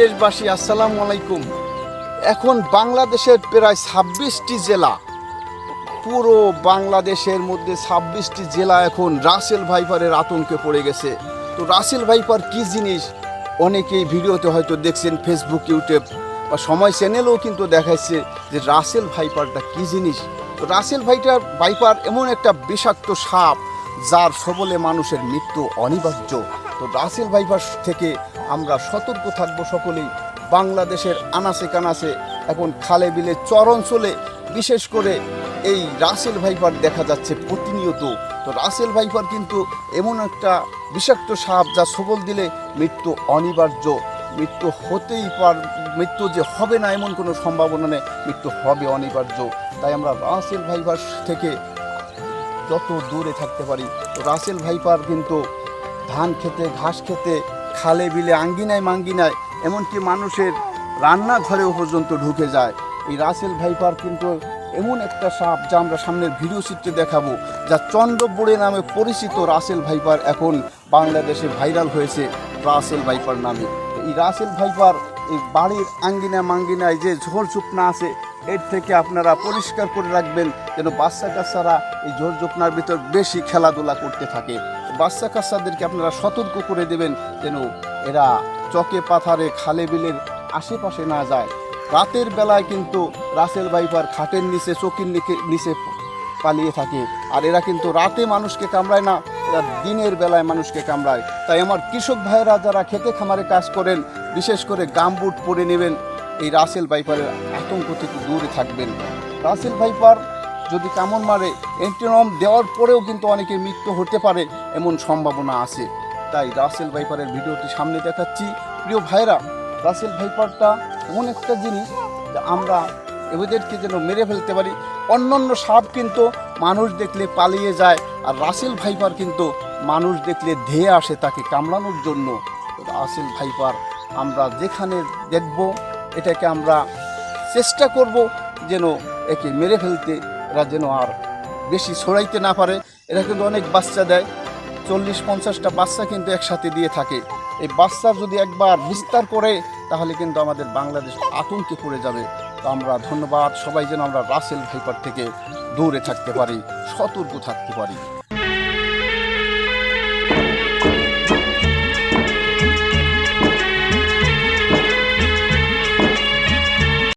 দেশবাসী আসসালামু আলাইকুম। এখন বাংলাদেশের প্রায় ছাব্বিশটি জেলা, পুরো বাংলাদেশের মধ্যে ছাব্বিশটি জেলা এখন রাসেল ভাইপারের আতঙ্কে পড়ে গেছে। তো রাসেল ভাইপার কি জিনিস? অনেকেই ভিডিওতে হয়তো দেখছেন ফেসবুক ইউটিউব বা সময় চ্যানেলেও কিন্তু দেখাচ্ছে যে রাসেল ভাইপারটা কি জিনিস। তো রাসেল ভাইটার ভাইপার এমন একটা বিষাক্ত সাপ যার সবলে মানুষের মৃত্যু অনিবার্য। তো রাসেল ভাইপার থেকে আমরা সতর্ক থাকব সকলেই। বাংলাদেশের আনাচে কানাচে এখন খালে বিলে চর অঞ্চলে বিশেষ করে এই রাসেল ভাইপার দেখা যাচ্ছে প্রতিনিয়ত। তো রাসেল ভাইপার কিন্তু এমন একটা বিষাক্ত সাপ যা সবল দিলে মৃত্যু অনিবার্য। মৃত্যু হতেই পার, মৃত্যু যে হবে না এমন কোনো সম্ভাবনা নেই, মৃত্যু হবে অনিবার্য। তাই আমরা রাসেল ভাইপার থেকে যত দূরে থাকতে পারি। রাসেল ভাইপার কিন্তু ধান খেতে, ঘাস খেতে খালে বিলে, আঙ্গিনায় মাঙ্গিনায়, এমনকি মানুষের রান্নাঘরেও পর্যন্ত ঢুকে যায়। এই রাসেল ভাইপার কিন্তু এমন একটা সাপ যা আমরা সামনের ভিডিও চিত্রে দেখাবো, যা চন্দ্রপুরে নামে পরিচিত রাসেল ভাইপার এখন বাংলাদেশে ভাইরাল হয়েছে রাসেল ভাইপার নামে। এই রাসেল ভাইপার এই বাড়ির আঙ্গিনা মাঙ্গিনায় যে ঝোল চুপনা আছে এর থেকে আপনারা পরিষ্কার করে রাখবেন যেন বাচ্চা কাচ্চারা এই ঝোল চুপনার ভিতর বেশি খেলাধুলা করতে থাকে। বাচ্চা কাচ্চাদেরকে আপনারা সতর্ক করে দেবেন যেন এরা চকে পাথারে, খালে বিলের আশেপাশে না যায়। রাতের বেলায় কিন্তু রাসেল ভাইপার খাটের নিচে, চকির নিচে পালিয়ে থাকে। আর এরা কিন্তু রাতে মানুষকে কামড়ায় না, এরা দিনের বেলায় মানুষকে কামড়ায়। তাই আমার কৃষক ভাইয়েরা যারা খেতে খামারে কাজ করেন, বিশেষ করে গামবুট পরে নেবেন। এই রাসেল ভাইপারের আতঙ্ক থেকে দূরে থাকবেন। রাসেল ভাইপার যদি কামড় মারে অ্যান্টিনম দেওয়ার পরেও কিন্তু অনেকে মৃত্যু হতে পারে এমন সম্ভাবনা আছে। তাই রাসেল ভাইপারের ভিডিওটি সামনে দেখাচ্ছি। প্রিয় ভাইরা রাসেল ভাইপারটা এমন একটা জিনিস আমরা এদেরকে যেন মেরে ফেলতে পারি। অন্যান্য সাপ কিন্তু মানুষ দেখলে পালিয়ে যায় আর রাসেল ভাইপার কিন্তু মানুষ দেখলে ধেয়ে আসে তাকে কামড়ানোর জন্য। রাসেল ভাইপার আমরা যেখানে দেখব এটাকে আমরা চেষ্টা করব যেন একে মেরে ফেলতে, এরা যেন আর বেশি ছড়াইতে না পারে। এরা কিন্তু অনেক বাচ্চা দেয়, চল্লিশ, পঞ্চাশটা বাচ্চা কিন্তু একসাথে দিয়ে থাকে। এই বাচ্চা যদি একবার বিস্তার করে, তাহলে কিন্তু আমাদের বাংলাদেশ আতঙ্কে পড়ে যাবে। তো আমরা ধন্যবাদ, সবাই যেন আমরা রাসেল ভাইপার থেকে দূরে থাকতে পারি, সতর্ক থাকতে পারি।